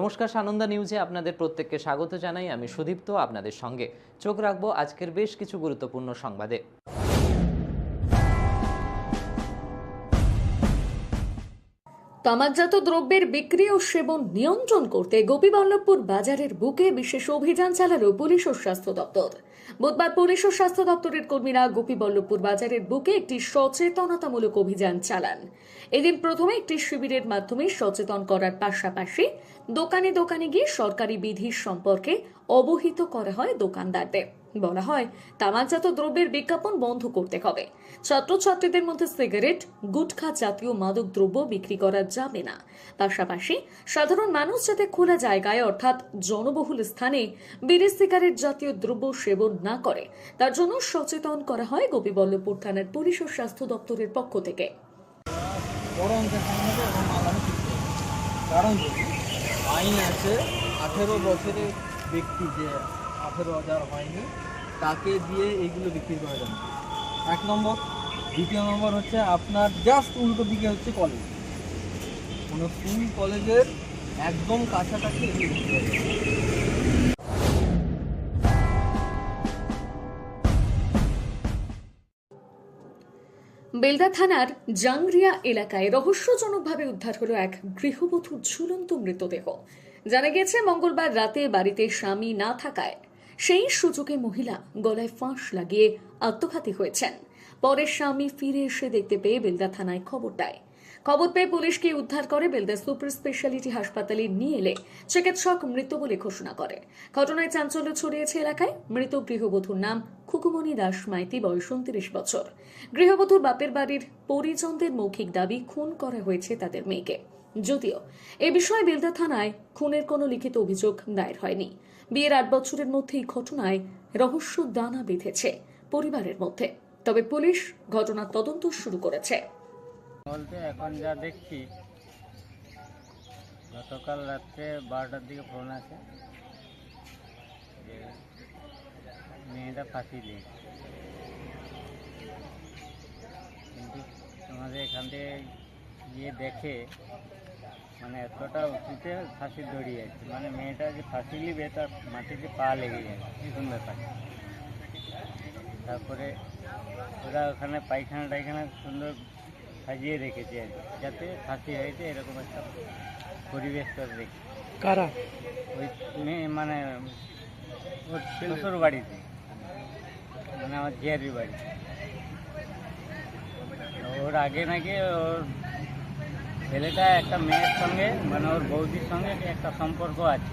নমস্কার, সানন্দা নিউজে আপনাদের প্রত্যেককে স্বাগত জানাই। আমি সুদীপ্ত, আপনাদের সঙ্গে। চোখ রাখব আজকের বেশ কিছু গুরুত্বপূর্ণ সংবাদে। তামাকজাত দ্রব্যের বিক্রি ও সেবন নিয়ন্ত্রণ করতে গোপীবল্লভপুর বাজারের বুকে বিশেষ অভিযান চালালো পুলিশ ও স্বাস্থ্য দপ্তর। বুধবার পুলিশ ও স্বাস্থ্য দপ্তরের কর্মীরা গোপীবল্লভপুর বাজারের বুকে একটি সচেতনতামূলক অভিযান চালান। এদিন প্রথমে একটি শিবিরের মাধ্যমে সচেতন করার পাশাপাশি দোকানে দোকানে গিয়ে সরকারি বিধির সম্পর্কে অবহিত করা হয় দোকানদারদের। বলা হয়, তামাকজাত দ্রব্যের বিজ্ঞাপন বন্ধ করতে হবে। ছাত্রছাত্রীদের মধ্যে সিগারেট, গুটখা জাতীয় মাদক দ্রব্য বিক্রি করা যাবে না। পাশাপাশি, সাধারণ মানুষ যাতে খোলা জায়গায়, অর্থাৎ জনবহুল স্থানে, বিড়ি, সিগারেট জাতীয় দ্রব্য সেবন না করে, তার জন্য সচেতন করা হয় গোপীবল্লভপুর থানার পুলিশ ও স্বাস্থ্য দপ্তরের পক্ষ থেকে। কারণ আইন আছে, আঠেরো বছরের ব্যক্তি যে আঠেরো হাজার হয়নি। তাকে দিয়ে এইগুলো বিক্রি করা যাবে। এক নম্বর। দ্বিতীয় নম্বর হচ্ছে আপনার জাস্ট উল্টো দিকে হচ্ছে কলেজ কোনো স্কুল কলেজের একদম কাছাকাছি এগুলো বিক্রি করা যাবে। বেলদা থানার জাংরিয়া এলাকায় রহস্যজনকভাবে উদ্ধার হলো এক গৃহবধূর ঝুলন্ত মৃতদেহ। জানা গেছে মঙ্গলবার রাতে বাড়িতে স্বামী না থাকায় সেই সুযোগে মহিলা গলায় ফাঁস লাগিয়ে আত্মঘাতী হয়েছেন। পরে স্বামী ফিরে এসে দেখতে পেয়ে বেলদা থানায় খবর দেয়। খবর পেয়ে পুলিশকে উদ্ধার করে বেলদা সুপার স্পেশালিটি হাসপাতালে নিয়ে এলে চিকিৎসক মৃত বলে ঘোষণা করে। ঘটনায় চাঞ্চল্য ছড়িয়েছে এলাকায়। মৃত গৃহবধূর নাম খুকুমণি দাস মাইতি, বয়স উনত্রিশ বছর। গৃহবধূর বাপের বাড়ির পরিজনদের মৌখিক দাবি খুন করা হয়েছে তাদের মেয়েকে। যদিও এ বিষয়ে বেলদা থানায় খুনের কোনো লিখিত অভিযোগ দায়ের হয়নি। বিয়ের আট বছরের মধ্যেই ঘটনায় রহস্য দানা বেঁধেছে পরিবারের মধ্যে। তবে পুলিশ ঘটনার তদন্ত শুরু করেছে। বলতে এখন যা দেখছি, গতকাল রাত্রে বারোটার দিকে ফোন আছে মেয়েটা ফাঁসি দিয়েছে। কিন্তু আমাদের এখান থেকে গিয়ে দেখে মানে এতটা উঁচুতে ফাঁসি দড়িয়ে আছে। মানে মেয়েটা যে ফাঁসি নিবে তার মাটিতে পা লেগে যায় এরকম ব্যাপার। তারপরে ওরা ওখানে পায়খানা টাইখানা সুন্দর সাজিয়ে রেখেছে আর কি, যাতে ফাঁসি হয়েছে এরকম একটা পরিবেশ করে রেখে কারা? ওই মেয়ে মানে ওর শ্বশুর বাড়িতে মানে আমার জিয়ারির বাড়ি। ওর আগে নাকি ওর ছেলেটা একটা মেয়ের সঙ্গে মানে ওর বৌদির সঙ্গে একটা সম্পর্ক আছে।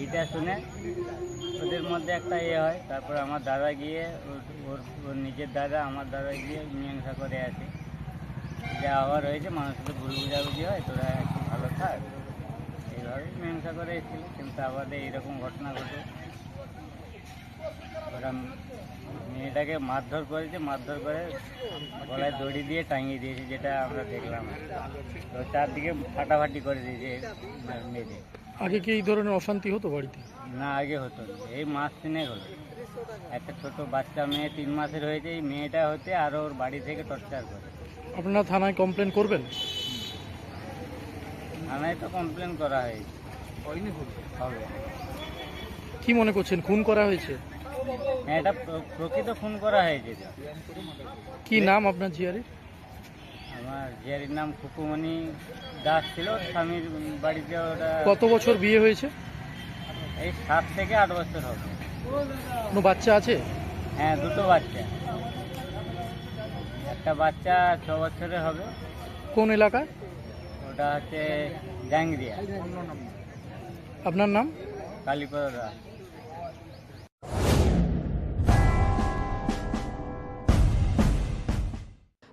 এইটা শুনে ওদের মধ্যে একটা ইয়ে হয়। তারপর আমার দাদা গিয়ে, ওর ওর নিজের দাদা, আমার দাদা গিয়ে মীমাংসা করে আসে যা আবার হয়েছে, মানুষের তো ভুল বুঝাবুঝি হয়, তোরা একটু ভালো থাক। এইভাবে মীমাংসা করে এসেছিল, কিন্তু আবার এইরকম ঘটনা ঘটে। ওরা মেয়েটাকে মারধর করেছে মারধর করে গলায় দড়ি দিয়ে টাঙিয়ে দিয়েছে যেটা আমরা দেখলাম। তো চারদিকে ফাটাফাটি করে দিয়েছে মেয়েদের আগে কি এই ধরনের অশান্তি হতো বাড়িতে? না আগে হতো না। এই মাস তিনেক হলো। একটা ছোট বাচ্চা মেয়ে তিন মাসের হয়েছে এই মেয়েটা হতে আর ওর বাড়ি থেকে টর্চার করে। আপনারা থানায় কমপ্লেন করবেন? থানায় তো কমপ্লেন করা হয়েছে। হবে। কি মনে করছেন? খুন করা হয়েছে? হ্যাঁ এটা প্রকৃত খুন করা হয়েছে। কি নাম আপনার জিয়ারের? আমার জিয়ারির নাম খুকুমণি দাস ছিল স্বামীর বাড়িতে ওটা কত বছর বিয়ে হয়েছে? এই সাত থেকে আট বছর হবে। কোনো বাচ্চা আছে? হ্যাঁ দুটো বাচ্চা। একটা বাচ্চা ছ বছরের হবে। কোন এলাকায়? ওটা হচ্ছে জাংরিয়া আপনার নাম? কালীপদ দাস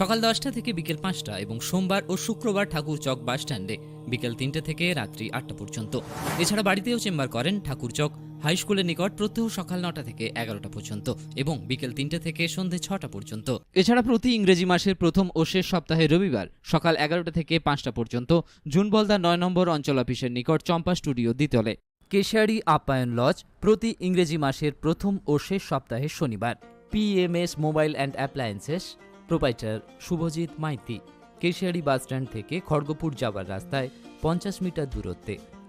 সকাল দশটা থেকে বিকেল পাঁচটা এবং সোমবার ও শুক্রবার ঠাকুর চক বাস স্ট্যান্ডে, বিকেল তিনটে থেকে রাত্রি আটটা পর্যন্ত। এছাড়া বাড়িতেও চেম্বার করেন ঠাকুর চক হাই স্কুলের নিকট প্রত্যহ সকাল নটা থেকে এগারোটা পর্যন্ত এবং বিকেল তিনটে থেকে সন্ধে ছটা পর্যন্ত। এছাড়া প্রতি ইংরেজি মাসের প্রথম ও শেষ সপ্তাহে রবিবার সকাল এগারোটা থেকে পাঁচটা পর্যন্ত জুন জুনবলদা নয় নম্বর অঞ্চল অফিসের নিকট চম্পা স্টুডিও দ্বিতলে। কেশারি আপ্যায়ন লজ প্রতি ইংরেজি মাসের প্রথম ও শেষ সপ্তাহে শনিবার। PMS mobile and appliances proprietor Shubhajit Maity Keshiary bus stand থেকে খড়গপুর যাওয়ার রাস্তায় পঞ্চাশ মিটার দূরত্বে।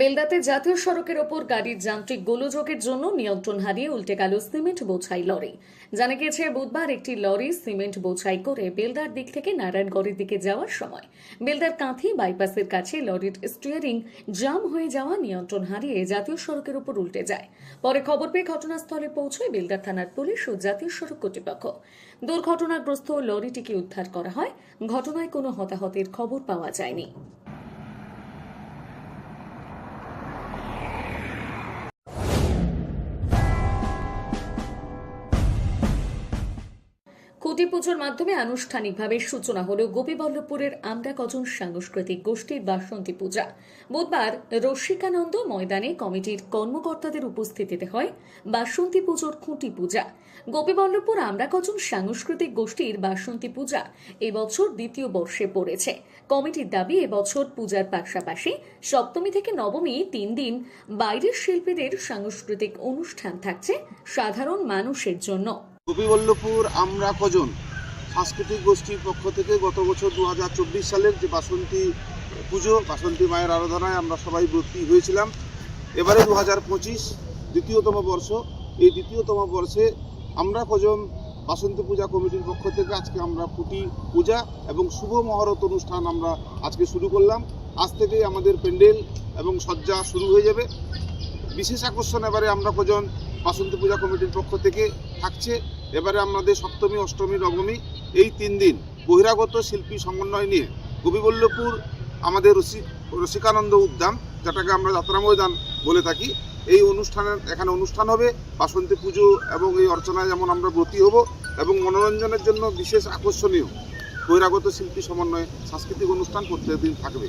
বেলদাতে জাতীয় সড়কের ওপর গাড়ির যান্ত্রিক গোলযোগের জন্য নিয়ন্ত্রণ হারিয়ে উল্টে গেল সিমেন্ট বোঝাই লরি। জানা গেছে বুধবার একটি লরি সিমেন্ট বোঝাই করে বেলদার দিক থেকে নারায়ণগড়ের দিকে যাওয়ার সময় বেলদার কাঁথি বাইপাসের কাছে লরির স্টিয়ারিং জাম হয়ে যাওয়া নিয়ন্ত্রণ হারিয়ে জাতীয় সড়কের উপর উল্টে যায়। পরে খবর পেয়ে ঘটনাস্থলে পৌঁছয় বেলদার থানার পুলিশ ও জাতীয় সড়ক কর্তৃপক্ষ। দুর্ঘটনাগ্রস্ত লরিটিকে উদ্ধার করা হয়। ঘটনায় কোনো হতাহতের খবর পাওয়া যায়নি। পুজোর মাধ্যমে আনুষ্ঠানিকভাবে সূচনা হল গোপীবল্লভপুরের আমরা কজন সাংস্কৃতিক গোষ্ঠীর বাসন্তী পূজা। বুধবার রসিকানন্দ ময়দানে কমিটির কর্মকর্তাদের উপস্থিতিতে হয় বাসন্তী পুজোর খুঁটি পূজা। গোপীবল্লভপুর আমরা কজন সাংস্কৃতিক গোষ্ঠীর বাসন্তী পূজা এবছর দ্বিতীয় বর্ষে পড়েছে। কমিটির দাবি, এবছর পূজার পাশাপাশি সপ্তমী থেকে নবমী তিন দিন বাইরের শিল্পীদের সাংস্কৃতিক অনুষ্ঠান থাকছে সাধারণ মানুষের জন্য। গোপীবল্লভপুর আমরা কজন? সাংস্কৃতিক গোষ্ঠীর পক্ষ থেকে গত বছর দু হাজার চব্বিশ সালের যে বাসন্তী পুজো, বাসন্তী মায়ের আরাধনায় আমরা সবাই ব্রতী হয়েছিলাম। এবারে দু হাজার পঁচিশ দ্বিতীয়তম বর্ষ। এই দ্বিতীয়তম বর্ষে আমরা কজন বাসন্তী পূজা কমিটির পক্ষ থেকে আজকে আমরা পুটি পূজা এবং শুভ মহরত অনুষ্ঠান আমরা আজকে শুরু করলাম। আজ থেকেই আমাদের প্যান্ডেল এবং সজ্জা শুরু হয়ে যাবে। বিশেষ আকর্ষণ এবারে আমরা কজন বাসন্তী পূজা কমিটির পক্ষ থেকে থাকছে। এবারে আমাদের সপ্তমী, অষ্টমী, নবমী, এই তিন দিন বহিরাগত শিল্পী সমন্বয় নিয়ে গোপীবল্লভপুর আমাদের রসিক, রসিকানন্দ উদ্যান, যেটাকে আমরা যাত্রা ময়দান বলে থাকি। এই অনুষ্ঠানের, এখানে অনুষ্ঠান হবে, বাসন্তী পুজো এবং এই অর্চনায় যেমন আমরা ব্রতী হব এবং মনোরঞ্জনের জন্য বিশেষ আকর্ষণীয় বহিরাগত শিল্পী সমন্বয়ে সাংস্কৃতিক অনুষ্ঠান প্রত্যেক দিন থাকবে।